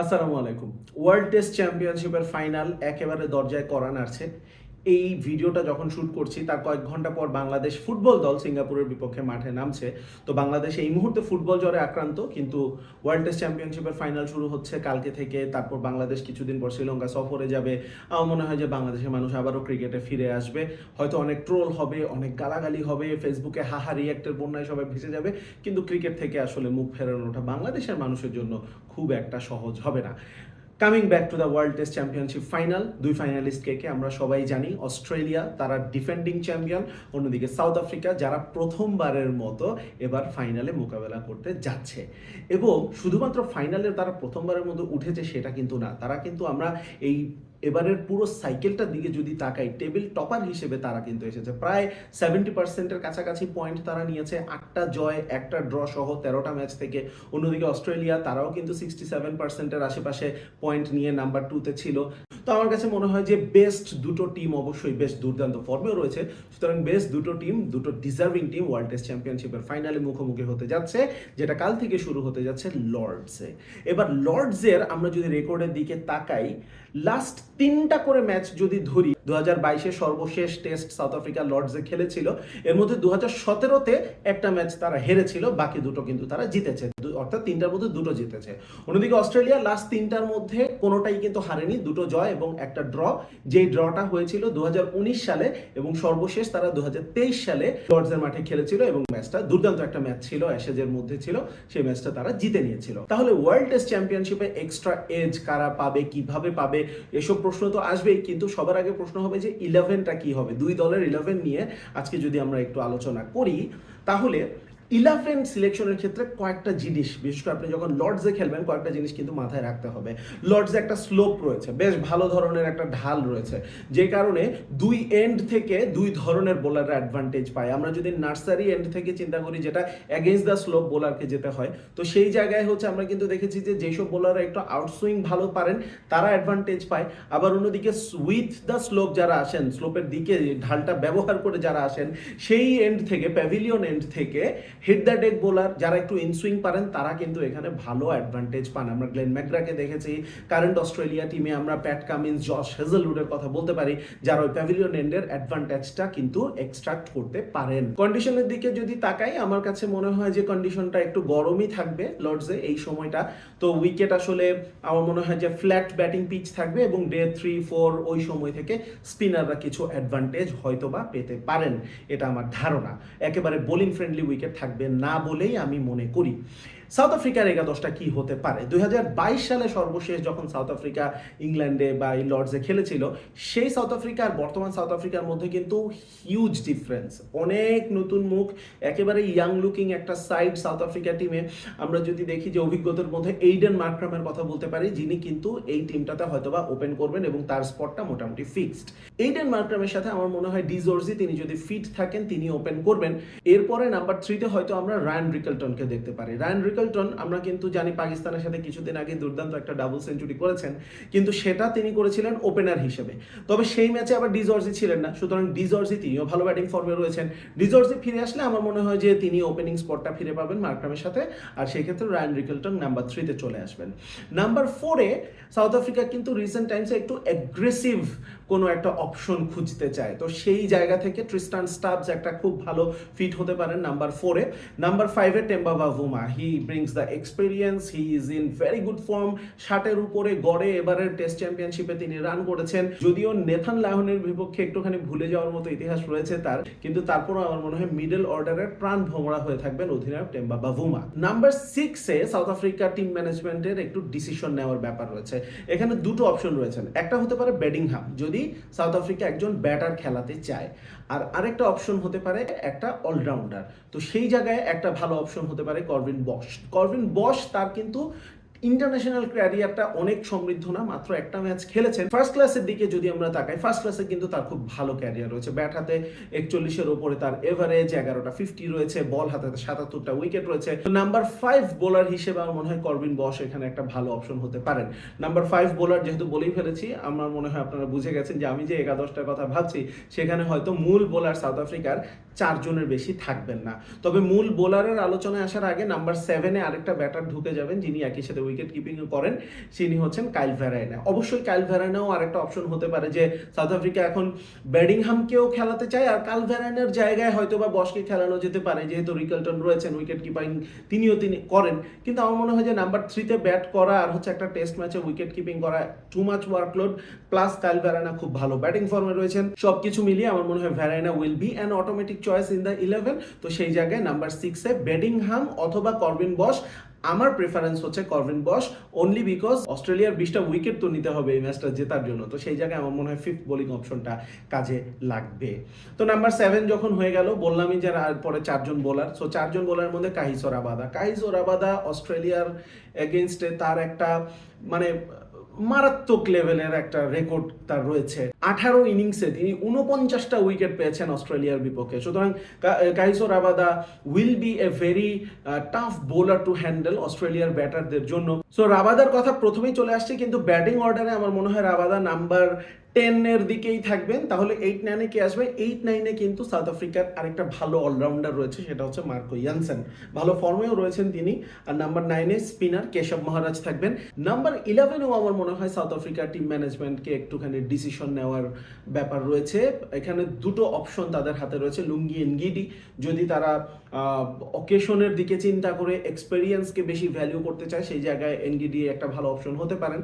আসসালামু আলাইকুম। World test চ্যাম্পিয়নশিপের ফাইনাল একেবারে দরজায় করা নাড়ছে। এই ভিডিওটা যখন শুট করছি, তার কয়েক ঘণ্টা পর বাংলাদেশ ফুটবল দল সিঙ্গাপুরের বিপক্ষে মাঠে নামছে। তো বাংলাদেশ এই মুহূর্তে ফুটবল জ্বরে আক্রান্ত, কিন্তু ওয়ার্ল্ড টেস্ট চ্যাম্পিয়নশিপের ফাইনাল শুরু হচ্ছে কালকে থেকে। তারপর বাংলাদেশ কিছুদিন পর শ্রীলঙ্কা সফরে যাবে। আমার মনে হয় যে বাংলাদেশের মানুষ আবারও ক্রিকেটে ফিরে আসবে। হয়তো অনেক ট্রোল হবে, অনেক গালাগালি হবে ফেসবুকে হাহা রিয়াক্টের বন্যায় সবাই ভেসে যাবে। কিন্তু ক্রিকেট থেকে আসলে মুখ ফেরানোটা বাংলাদেশের মানুষের জন্য খুব একটা সহজ হবে না। Coming back to the world test championship final দুই ফাইনালিস্টকে কে আমরা সবাই জানি, অস্ট্রেলিয়া, তারা ডিফেন্ডিং চ্যাম্পিয়ন অন্যদিকে সাউথ আফ্রিকা যারা প্রথমবারের মতো এবার ফাইনালে মোকাবেলা করতে যাচ্ছে। এবং শুধুমাত্র ফাইনালে তারা প্রথমবারের মতো উঠেছে সেটা কিন্তু না, তারা কিন্তু আমরা এই এবারের পুরো সাইকেলটার দিকে যদি তাকাই টেবিল টপার হিসেবে তারা কিন্তু এসেছে। প্রায় সেভেন্টি পার্সেন্টের কাছাকাছি পয়েন্ট তারা নিয়েছে। আটটা জয়, একটা ড্র সহ তেরোটা ম্যাচ থেকে। অন্যদিকে অস্ট্রেলিয়া, তারাও কিন্তু সিক্সটি সেভেন পার্সেন্টের আশেপাশে পয়েন্ট নিয়ে নাম্বার টুতে ছিল। তো আমার কাছে মনে হয় যে বেস্ট দুটো টিম অবশ্যই বেশ দুর্দান্ত ফর্মেও রয়েছে। সুতরাং বেস্ট দুটো টিম দুটো ডিজার্ভিং টিম ওয়ার্ল্ড টেস্ট চ্যাম্পিয়নশিপের ফাইনালে মুখোমুখি হতে যাচ্ছে, যেটা কাল থেকে শুরু হতে যাচ্ছে লর্ডসে এবার লর্ডসের আমরা যদি রেকর্ডের দিকে তাকাই লাস্ট তিনটা করে ম্যাচ যদি ধরি দু হাজার সর্বশেষ টেস্ট সাউথ আফ্রিকা লর্ডসে খেলেছিল, এর মধ্যে দু সতেরোতে একটা ম্যাচ তারা হেরেছিল, বাকি দুটো কিন্তু তারা জিতেছে। অর্থাৎ তিনটার মধ্যে দুটো জিতেছে। অন্যদিকে অস্ট্রেলিয়া লাস্ট তিনটার মধ্যে কোনোটাই কিন্তু হারেনি, দুটো জয় এবং একটা ড্র। যেই ড্রটা হয়েছিল দুহাজার উনিশ সালে এবং সর্বশেষ তারা দুহাজার তেইশ সালে লর্ডসের মাঠে খেলেছিল এবং ম্যাচটা দুর্দান্ত একটা ম্যাচ ছিল, অ্যাশেজের মধ্যে ছিল সেই ম্যাচটা তারা জিতে নিয়েছিল। তাহলে ওয়ার্ল্ড টেস্ট চ্যাম্পিয়নশিপে এক্সট্রা এজ কারা পাবে, কীভাবে পাবে, এসব প্রশ্ন তো আসবেই, কিন্তু সবার আগে প্রশ্ন হবে যে ইলেভেনটা কি হবে? দুই দলের ইলেভেন নিয়ে আজকে যদি আমরা একটু আলোচনা করি, তাহলে ইলেভেন সিলেকশনের ক্ষেত্রে কয়েকটা জিনিস, বিশেষ করে আপনি যখন লর্ডসে খেলবেন, কয়েকটা জিনিস কিন্তু মাথায় রাখতে হবে। লর্ডসে একটা স্লোপ রয়েছে, বেশ ভালো ধরনের একটা ঢাল রয়েছে, যে কারণে দুই এন্ড থেকে দুই ধরনের বোলাররা অ্যাডভান্টেজ পায়। আমরা যদি নার্সারি এন্ড থেকে চিন্তা করি, যেটা অ্যাগেন্স্ট দ্য স্লোপ বোলারকে যেতে হয়, তো সেই জায়গায় হচ্ছে আমরা কিন্তু দেখেছি যে যেসব বোলাররা একটু আউটসুইং ভালো পারেন, তারা অ্যাডভান্টেজ পায়। আবার অন্যদিকে উইথ দ্য স্লোপ যারা আসেন স্লোপের দিকে ঢালটা ব্যবহার করে যারা আসেন, সেই এন্ড থেকে প্যাভিলিয়ন এন্ড থেকে হিট দ্য ডেক বোলার যারা একটু ইনসুইং পারেন, তারা কিন্তু এখানে ভালো অ্যাডভান্টেজ পান। আমরা গ্লেন ম্যাকগ্রাকে দেখেছি কারেন্ট অস্ট্রেলিয়া টিমে আমরা প্যাট কামিন্স জশ হেজেলউডের কথা বলতে পারি, যারা ওই প্যাভিলিয়ন এন্ডের অ্যাডভান্টেজটা কিন্তু এক্সট্রাক্ট করতে পারেন। কন্ডিশনের দিকে যদি তাকাই, আমার কাছে মনে হয় যে কন্ডিশনটা একটু গরমই থাকবে লর্ডসে এই সময়টা। তো উইকেট আসলে আমার মনে হয় যে ফ্ল্যাট ব্যাটিং পিচ থাকবে এবং ডে থ্রি ফোর ওই সময় থেকে স্পিনাররা কিছু অ্যাডভান্টেজ হয়তো বা পেতে পারেন। এটা আমার ধারণা। একেবারে বোলিং ফ্রেন্ডলি উইকেট থাকবে। না বলেই আমি মনে করি। সাউথ আফ্রিকার একাদশটা কি হতে পারে? দুই হাজার বাইশ সালে সর্বশেষ যখন সাউথ আফ্রিকা ইংল্যান্ডে বা এই লর্ডসে খেলেছিল, সেই সাউথ আফ্রিকা আর বর্তমান সাউথ আফ্রিকার মধ্যে কিন্তু হিউজ ডিফারেন্স অনেক নতুন মুখ, একেবারে ইয়াং লুকিং একটা সাইড সাউথ আফ্রিকা টিমে আমরা যদি দেখি যে অভিজ্ঞতার মধ্যে এইডেন মার্ক্রামের কথা বলতে পারি, যিনি কিন্তু এই টিমটাতে হয়তোবা ওপেন করবেন এবং তার স্পটটা মোটামুটি ফিক্সড এইডেন মার্ক্রামের সাথে আমার মনে হয় ডিজর্জি তিনি যদি ফিট থাকেন, তিনি ওপেন করবেন। এরপরে নাম্বার থ্রিতে হয়তো আমরা রায়ান রিকলটনকে দেখতে পারি। রায়ান রিকলটন আমরা কিন্তু জানি পাকিস্তানের সাথে কিছুদিন আগে দুর্দান্ত একটা ডাবল সেঞ্চুরি করেছেন, কিন্তু সেটা তিনি করেছিলেন ওপেনার হিসেবে। তবে সেই ম্যাচে আবার ডিজর্জি ছিলেন না, সুতরাং ডিজর্জি তিনিও ভালো ব্যাটিং ফর্মে রয়েছেন। ডিজর্জি ফিরে আসলে আমার মনে হয় যে তিনি ওপেনিং স্পটটা ফিরে পাবেন মার্ক্রামের সাথে, আর সেই ক্ষেত্রে রায়ান রিকলটন নাম্বার থ্রিতে চলে আসবেন। নাম্বার ফোরে সাউথ আফ্রিকা কিন্তু রিসেন্ট টাইমসে একটু অ্যাগ্রেসিভ কোনো একটা অপশন খুঁজতে চায়। তো সেই জায়গা থেকে ট্রিস্টান স্টাবস একটা খুব ভালো ফিট হতে পারেন নাম্বার ফোরে নাম্বার ফাইভে Temba Bavuma he brings the experience he is in very good form ষাটের উপরে গড়ে এবারের টেস্ট চ্যাম্পিয়নশিপে তিনি রান করেছেন। যদিও নেথান লায়নের বিপক্ষে একটুখানি ভুলে যাওয়ার মতো ইতিহাস রয়েছে তার, কিন্তু তারপরও আমার মনে হয় মিডল অর্ডারের প্রাণ ভোমরা হয়ে থাকবেন অধিনায়ক টেম্বা বাভুমা। নাম্বার সিক্সে সাউথ আফ্রিকা টিম ম্যানেজমেন্টের একটু ডিসিশন নেওয়ার ব্যাপার রয়েছে। এখানে দুটো অপশন রয়েছেন একটা হতে পারে বেডিংহাম যদি সাউথ আফ্রিকা একজন ব্যাটার খেলাতে চায়। আর আরেকটা অপশন হতে পারে একটা অলরাউন্ডার তো সেই জায়গায় একটা ভালো অপশন হতে পারে করভিন বস করভিন বস তার কিন্তু ইন্টারন্যাশনাল ক্যারিয়ারটা অনেক সমৃদ্ধ না, মাত্র একটা ম্যাচ খেলেছেন। ফার্স্ট ক্লাসের দিকে যদি আমরা তাকাই ফার্স্ট ক্লাসে কিন্তু তার খুব ভালো ক্যারিয়ার রয়েছে। ব্যাট হাতে একচল্লিশের ওপরে তার এভারেজ এগারোটা ফিফটি রয়েছে। বল হাতে সাতাত্তরটা উইকেট রয়েছে। নাম্বার ফাইভ বোলার হিসেবে আমার মনে হয় করবিন বস এখানে একটা ভালো অপশন হতে পারেন। নাম্বার ফাইভ বোলার যেহেতু বলেই ফেলেছি, আমার মনে হয় আপনারা বুঝে গেছেন যে আমি যে একাদশটার কথা ভাবছি, সেখানে হয়তো মূল বোলার সাউথ আফ্রিকার চারজনের বেশি থাকবেন না। তবে মূল বোলারের আলোচনায় আসার আগে নাম্বার সেভেনে আরেকটা ব্যাটার ঢুকে যাবেন, যিনি একই সাথে উইকেট কিপিং করেন, তিনি হচ্ছেন কাইল ভ্যারাইনা অবশ্যই কাইল ভ্যারাইনাও আরেকটা অপশন হতে পারে যে সাউথ আফ্রিকা এখন ব্যাডিংহামকেও খেলাতে চায়, আর কাল ভ্যারাইনার জায়গায় হয়তো বা বসকে খেলানো যেতে পারে, যেহেতু রিকেলটন রয়েছেন উইকেট কিপিং তিনিও তিনি করেন। কিন্তু আমার মনে হয় যে নাম্বার থ্রিতে ব্যাট করা আর হচ্ছে একটা টেস্ট ম্যাচে উইকেট কিপিং করা too much workload plus Kyle Verreynne খুব ভালো ব্যাটিং ফর্মে রয়েছেন। সবকিছু মিলিয়ে আমার মনে হয় Verreynne will be an automatic choice in the eleven তো সেই জায়গায় নাম্বার সিক্সে বেডিংহাম অথবা করবিন বস আমার প্রেফারেন্স হচ্ছে করভিন বস অনলি বিকজ অস্ট্রেলিয়ার বিশটা উইকেট তো নিতে হবে এই ম্যাচটা জেতার জন্য। তো সেই জায়গায় আমার মনে হয় ফিফথ বোলিং অপশনটা কাজে লাগবে। তো নাম্বার সেভেন যখন হয়ে গেল, বললামই যে পরে চারজন বোলার সো চারজন বোলার মধ্যে কাহিসোর আবাদা অস্ট্রেলিয়ার এগেনস্টে তার একটা মানে মারাত্মক লেভেলের একটা রেকর্ড তার রয়েছে। আঠারো ইনিংসে তিনি উনপঞ্চাশটা উইকেট পেয়েছেন অস্ট্রেলিয়ার বিপক্ষে। সুতরাং Kagiso Rabada will be a very tough bowler to handle অস্ট্রেলিয়ার ব্যাটারদের জন্য। সো রাবাদার কথা প্রথমেই চলে আসছে, কিন্তু ব্যাটিং অর্ডারে আমার মনে হয় রাবাদা নাম্বার টেনের দিকেই থাকবেন, তাহলে এইট নাইনে কে আসবে? এইট নাইনে কিন্তু সাউথ আফ্রিকার আরেকটা ভালো অলরাউন্ডার রয়েছে, সেটা হচ্ছে মার্কো ইয়ানসেন। ভালো ফর্মেও রয়েছেন তিনি। আর নাম্বার নাইনে স্পিনার কেশব মহারাজ থাকবেন। নাম্বার ইলেভেনেও আমার মনে হয় সাউথ আফ্রিকার টিম ম্যানেজমেন্টকে একটুখানি ডিসিশন নেওয়ার ব্যাপার রয়েছে। এখানে দুটো অপশন তাদের হাতে রয়েছে, লুঙ্গি এনগিডি। যদি তারা অকেশনের দিকে চিন্তা করে এক্সপেরিয়েন্সকে বেশি ভ্যালু করতে চায়, সেই জায়গায় এনগিডি একটা ভালো অপশন হতে পারেন।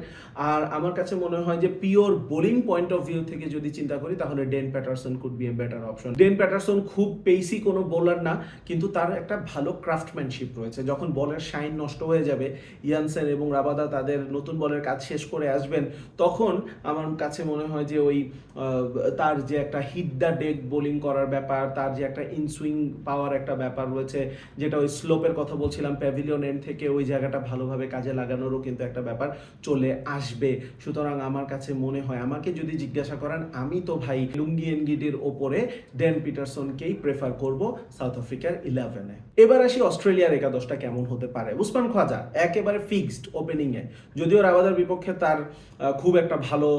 আর আমার কাছে মনে হয় যে pure bowling point of view থেকে যদি চিন্তা করি, তাহলে Dane Paterson could be a better option Dane Paterson খুব পেসি কোনো বোলার না, কিন্তু তার একটা ভালো ক্রাফটম্যানশিপ রয়েছে। যখন বলের শাইন নষ্ট হয়ে যাবে ইয়ানসেন এবং রাবাদা তাদের নতুন বলের কাজ শেষ করে আসবেন, তখন আমার কাছে মনে হয় যে ওই তার যে একটা হিট দ্য ডেক বোলিং করার ব্যাপার, তার যে একটা ইনসুইং পাওয়ার একটা ব্যাপার রয়েছে, যেটা ওই স্লোপের কথা বলছিলাম প্যাভিলিয়ন এন্ড থেকে ওই জায়গাটা ভালোভাবে কাজে লাগানোরও কিন্তু একটা ব্যাপার চলে আসবে। সুতরাং আমার কাছে মনে হয়, আমাকে যদি জিজ্ঞাসা করেন, আমি তো ভাই লুঙ্গি এনগিডির ওপরে ডেন পিটারসনকেই প্রেফার করব সাউথ আফ্রিকার ইলেভেনে এবার আসি অস্ট্রেলিয়ার একাদশটা কেমন হতে পারে? উসমান খাজা একেবারে ফিক্সড ওপেনিংয়ে যদিও রাবাদার বিপক্ষে তার খুব একটা ভালো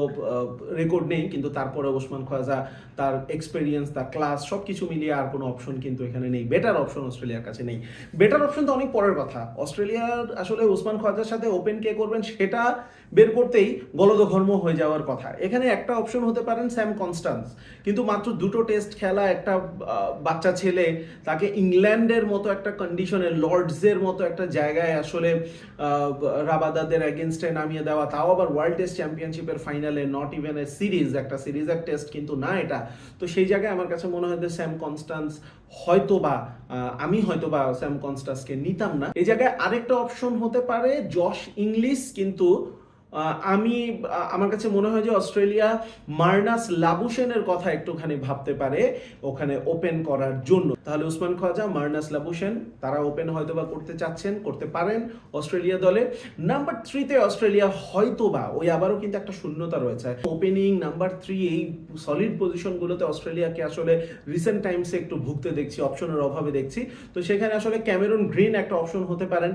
রেকর্ড নেই, কিন্তু তারপরে ওসমান খাজা তার এক্সপেরিয়েন্স তার ক্লাস সব কিছু মিলিয়ে আর কোনো অপশন কিন্তু এখানে নেই। বেটার অপশন অস্ট্রেলিয়ার কাছে নেই। বেটার অপশন তো অনেক পরের কথা। অস্ট্রেলিয়ার আসলে ওসমান খোয়াজার সাথে ওপেন কে করবেন, সেটা বের করতেই গলদঘর্ম হয়ে যাওয়ার কথা। এখানে একটা অপশন হতে পারেন স্যাম কনস্টান্স। কিন্তু মাত্র দুটো টেস্ট খেলা, একটা বাচ্চা ছেলে, তাকে ইংল্যান্ডের মতো একটা কন্ডিশনে লর্ডসের মতো একটা জায়গায় আসলে রাবাদাদের এগেনস্টে নামিয়ে দেওয়া। তাও আবার ওয়ার্ল্ড টেস্ট চ্যাম্পিয়নশিপের ফাইনালে নট ইভেন এ সিরিজ একটা সিরিজের টেস্ট কিন্তু না এটা। তো সেই জায়গায় আমার কাছে মনে হয় যে স্যাম কনস্টান্স হয়তো বা আমি হয়তো বা স্যাম কনস্টান্সকে নিতাম না। এই জায়গায় আরেকটা অপশন হতে পারে, জশ ইংলিশ, কিন্তু আমি আমার কাছে মনে হয় যে অস্ট্রেলিয়া মার্নাস লাবুসেনের কথা একটুখানি ভাবতে পারে ওখানে ওপেন করার জন্য। তাহলে উসমান খাজা মার্নাস লাবুসেন তারা ওপেন হয়তো বা করতে চাচ্ছেন, করতে পারেন অস্ট্রেলিয়া দলে। নাম্বার থ্রিতে অস্ট্রেলিয়া হয়তো বা ওই আবারও কিন্তু একটা শূন্যতা রয়েছে। ওপেনিং নাম্বার থ্রি, এই সলিড পজিশনগুলোতে অস্ট্রেলিয়াকে আসলে রিসেন্ট টাইমসে একটু ভুগতে দেখছি অপশনের অভাবে দেখছি। তো সেখানে আসলে ক্যামেরন গ্রিন একটা অপশন হতে পারেন।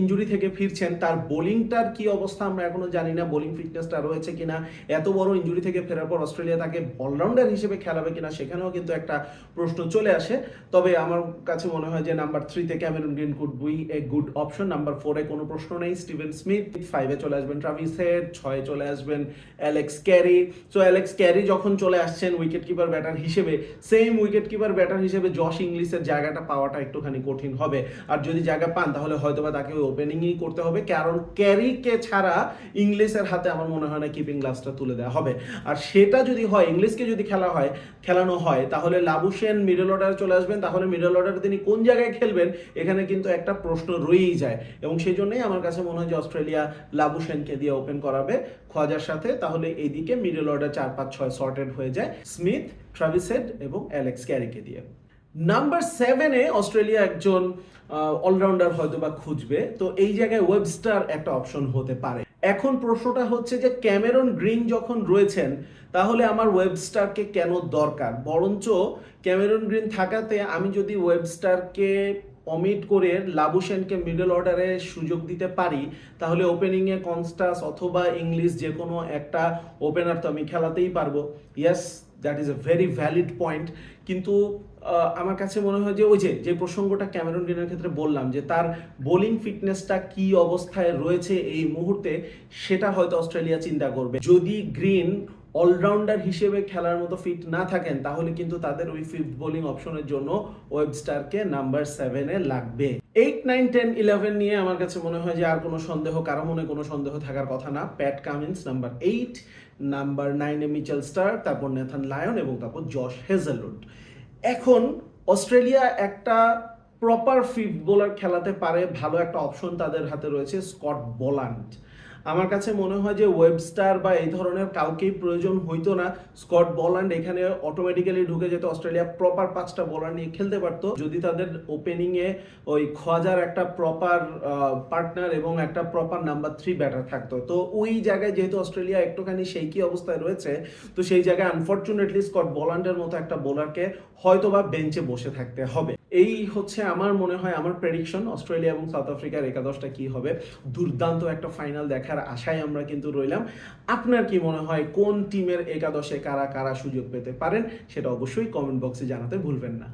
ইঞ্জুরি থেকে ফিরছেন, তার বোলিংটার কি অবস্থা আমরা এখনও জানি না বোলিং ফিটনেসটা রয়েছে কিনা, এত বড় ইঞ্জুরি থেকে ফেরার পর অস্ট্রেলিয়া তাকে অলরাউন্ডার হিসেবে খেলাবে কিনা সেখানেও কিন্তু একটা প্রশ্ন চলে আসে। তবে আমার কাছে মনে হয় যে নাম্বার থ্রিতে Cameron Green could be a good option number ফোরে কোনো প্রশ্ন নেই। স্টিভেন স্মিথ ফাইভে চলে আসবেন ট্রাভিস হেড, ছয়ে চলে আসবেন Alex Carey. So Alex Carey যখন চলে আসছেন উইকেট কিপার ব্যাটার হিসেবে সেম উইকেট কিপার ব্যাটার হিসেবে জশ ইংলিশের জায়গাটা পাওয়াটা একটুখানি কঠিন হবে। আর যদি জায়গা পান, তাহলে হয়তো বা তাকে ওপেনিংই করতে হবে। কারণ ক্যারিকে ছাড়া ইংলিশের হাতে আমার মনে হয় না কিপিং গ্লাভসটা তুলে দেওয়া হবে। আর সেটা যদি হয়, ইংলিশকে যদি খেলা হয়, খেলানো হয়, তাহলে লাবুসেন মিডল অর্ডারে চলে আসবেন। তাহলে মিডল অর্ডারে তিনি কোন জায়গায় খেলবেন, এখানে কিন্তু একটা প্রশ্ন রয়েই যায়। এবং সেই জন্যই আমার কাছে মনে হয় যে অস্ট্রেলিয়া লাবুসেনকে দিয়ে ওপেন করাবে খোয়াজার সাথে। তাহলে এইদিকে মিডল অর্ডার চার পাঁচ ছয় সর্টেড হয়ে যায়। স্মিথ, ট্রাভিসেড এবং অ্যালেক্স ক্যারিকে দিয়ে। নাম্বার সেভেনে অস্ট্রেলিয়া একজন অলরাউন্ডার হয়তো বা খুঁজবে। তো এই জায়গায় ওয়েবস্টার একটা অপশন হতে পারে। এখন প্রশ্নটা হচ্ছে যে ক্যামেরন গ্রিন যখন রয়েছেন, তাহলে আমার ওয়েবস্টারকে কেন দরকার? বরঞ্চ ক্যামেরন গ্রিন থাকাতে আমি যদি ওয়েবস্টারকে অমিট করে লাবুসেনকে মিডল অর্ডারে সুযোগ দিতে পারি, তাহলে ওপেনিংয়ে কনস্টাস অথবা ইংলিশ যে কোনো একটা ওপেনার তো আমি খেলাতেই পারব। Yes that is a very valid point কিন্তু আমার কাছে মনে হয় যে ওই যে যে প্রসঙ্গটা ক্যামেরন গ্রিনের ক্ষেত্রে বললাম যে তার বোলিং ফিটনেসটা কি অবস্থায় রয়েছে এই মুহূর্তে, সেটা হয়তো অস্ট্রেলিয়া চিন্তা করবে। যদি গ্রিন অলরাউন্ডার হিসেবে খেলার মতো ফিট না থাকেন, তাহলে কিন্তু তাদের ওই ফিফথ বোলিং অপশনের জন্য ওয়েবস্টারকে নাম্বার সেভেনে লাগবে। এইট নাইন টেন ইলেভেন নিয়ে আমার কাছে মনে হয় যে আর কোনো সন্দেহ, কারও মনে কোনো সন্দেহ থাকার কথা না। Pat Cummins number eight number নাইনে মিচেল স্টার তারপর নেথান লায়ন এবং তারপর জশ হেজেলউড। এখন অস্ট্রেলিয়া একটা প্রপার ফিফ বোলার খেলাতে পারে, ভালো একটা অপশন তাদের হাতে রয়েছে স্কট বোলান্ড আমার কাছে মনে হয় যে ওয়েবস্টার বা এই ধরনের কাউকেই প্রয়োজন হইতো না। স্কট বলান্ড এখানে অটোমেটিক্যালি ঢুকে যেত। অস্ট্রেলিয়া প্রপার পাঁচটা বলার নিয়ে খেলতে পারতো। যদি তাদের ওপেনিং এ ওই খোয়াজার একটা প্রপার পার্টনার এবং একটা প্রপার নাম্বার থ্রি ব্যাটার থাকতো। তো ওই জায়গায় যেহেতু অস্ট্রেলিয়া একটুখানি সেই কি অবস্থায় রয়েছে, তো সেই জায়গায় আনফর্চুনেটলি স্কট বলান্ডের মতো একটা বোলারকে হয়তো বা বেঞ্চে বসে থাকতে হবে। এই হচ্ছে আমার মনে হয়, আমার প্রেডিকশন অস্ট্রেলিয়া এবং সাউথ আফ্রিকার একাদশটা কি হবে? দুর্দান্ত একটা ফাইনাল দেখার আশায় আমরা কিন্তু রইলাম। আপনার কি মনে হয়, কোন টিমের একাদশে কারা কারা সুযোগ পেতে পারেন? সেটা অবশ্যই কমেন্ট বক্সে জানাতে ভুলবেন না।